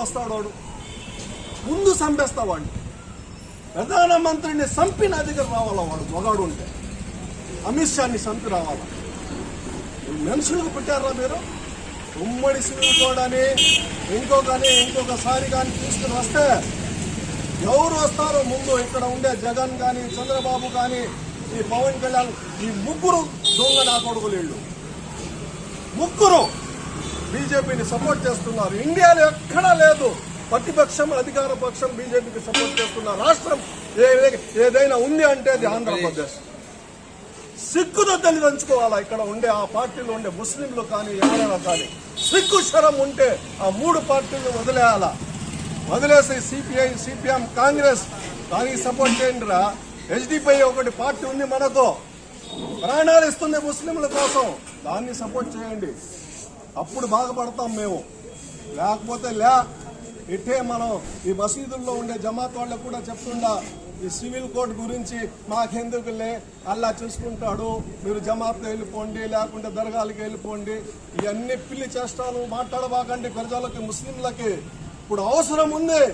వస్తాడు వాడు. ముందు చంపేస్తా వాడిని. ప్రధానమంత్రిని చంపి నా దగ్గర రావాలా వాడు? మొగాడు ఉంటే. అమిత్ షాని చంపి రావాలా? మనుషులకు పుట్టారా మీరు? ఉమ్మడి సివిల్ కోడ్ అని ఇంకొకని ఇంకొకసారి కానీ తీసుకుని వస్తే ఎవరు వస్తారో ముందు ఇక్కడ ఉండే జగన్ కానీ చంద్రబాబు కానీ ఈ పవన్ కళ్యాణ్ ఈ ముగ్గురు దొంగ నా కొడుకులు ముగ్గురు. బీజేపీని సపోర్ట్ చేస్తున్నారు. ఇండియాలో ఎక్కడా లేదు. ప్రతిపక్షం అధికార పక్షం బీజేపీకి సపోర్ట్ చేస్తున్న రాష్ట్రం ఏ- ఏదైనా ఉంది అంటే అది ఆంధ్రప్రదేశ్. సిక్కుతో తల్లిదంచుకోవాలా ఇక్కడ ఉండే ఆ పార్టీలో ఉండే ముస్లింలు కానీ ఎవరైనా కానీ. సిక్కు శరం ఉంటే ఆ మూడు పార్టీలను వదిలేయాలా? వదిలేసి సిపిఐ సిపిఎం కాంగ్రెస్ దానికి సపోర్ట్ చేయండి రా హెచ్డిపై ఒకటి పార్టీ ఉంది మనతో. ప్రాణాలు ఇస్తుంది ముస్లింల కోసం. దాన్ని సపోర్ట్ చేయండి. అప్పుడు బాగుపడతాం మేము. లేకపోతే లే ఇట్టే మనం ఈ మసీదుల్లో ఉండే జమాత్ వాళ్ళకు కూడా చెప్తుండా ఈ సివిల్ కోడ్ గురించి మాకెందుకులే అల్లా చూసుకుంటాడు. మీరు జమాత్లో వెళ్ళిపోండి లేకుంటే దర్గాలకు వెళ్ళిపోండి. ఇవన్నీ పిల్లి చేష్టాలు మాట్లాడబాకండి ప్రజలకి ముస్లింలకి. ఇప్పుడు అవసరం ఉంది.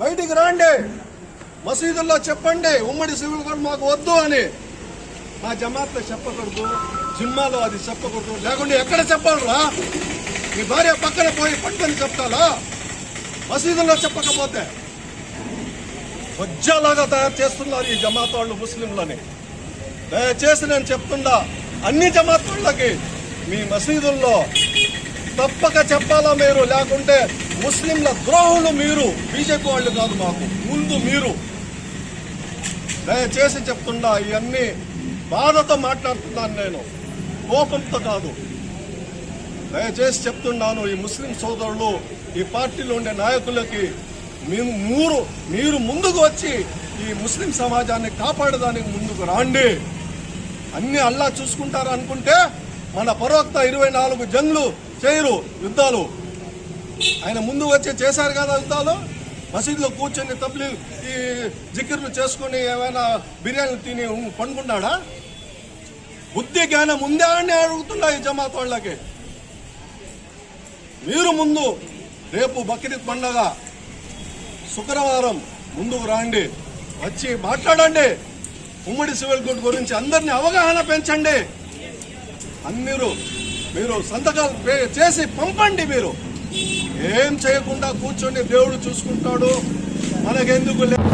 బయటికి రండి. మసీదుల్లో చెప్పండి ఉమ్మడి సివిల్ కోడ్ మాకు వద్దు అని. మా జమాత్లో చెప్పకూడదు జిమ్మాలో అది చెప్పకూడదు లేకుంటే ఎక్కడ చెప్పాలరా మీ భార్య పక్కన పోయి పట్టుకొని చెప్తాలా? మసీదుల్లో చెప్పకపోతే వజ్జాలాగా తయారు చేస్తున్నారు ఈ జమాత్ వాళ్ళు ముస్లింలని. దయచేసి నేను చెప్తుండా అన్ని జమాత్ వాళ్ళకి మీ మసీదుల్లో తప్పక చెప్పాలా మీరు? లేకుంటే ముస్లింల ద్రోహులు మీరు బీజేపీ వాళ్ళు కాదు మాకు ముందు మీరు. దయచేసి చెప్తుండా ఇవన్నీ బాధతో మాట్లాడుతున్నాను నేను. కోపంతో కాదు. దయచేసి చెప్తున్నాను ఈ ముస్లిం సోదరులు ఈ పార్టీలో ఉండే నాయకులకి మేము మూరు మీరు ముందుకు వచ్చి ఈ ముస్లిం సమాజాన్ని కాపాడడానికి ముందుకు రాండి. అన్ని అల్లా చూసుకుంటారు అనుకుంటే మన పరోక్త ఇరవై నాలుగు జంగ్లు చేయరు యుద్ధాలు. ఆయన ముందు వచ్చి చేశారు కదా యుద్ధాలు? మసీదులో కూర్చొని తప్లి ఈ జిక్కిర్లు చేసుకుని ఏమైనా బిర్యానీ తిని పండుకున్నాడా బుద్ధి జ్ఞానం ఉందా అని అడుగుతున్నా ఈ జమాత్ వాళ్ళకి. మీరు ముందు రేపు బక్రీద్ పండగ శుక్రవారం ముందుకు రాండి. వచ్చి మాట్లాడండి. ఉమ్మడి సివిల్ కోడ్ గురించి అందరినీ అవగాహన పెంచండి. అందరూ మీరు సంతకాలు పే- చేసి పంపండి మీరు. ఏం చేయకుండా కూర్చొని దేవుడు చూసుకుంటాడు. మనకెందుకు లేదు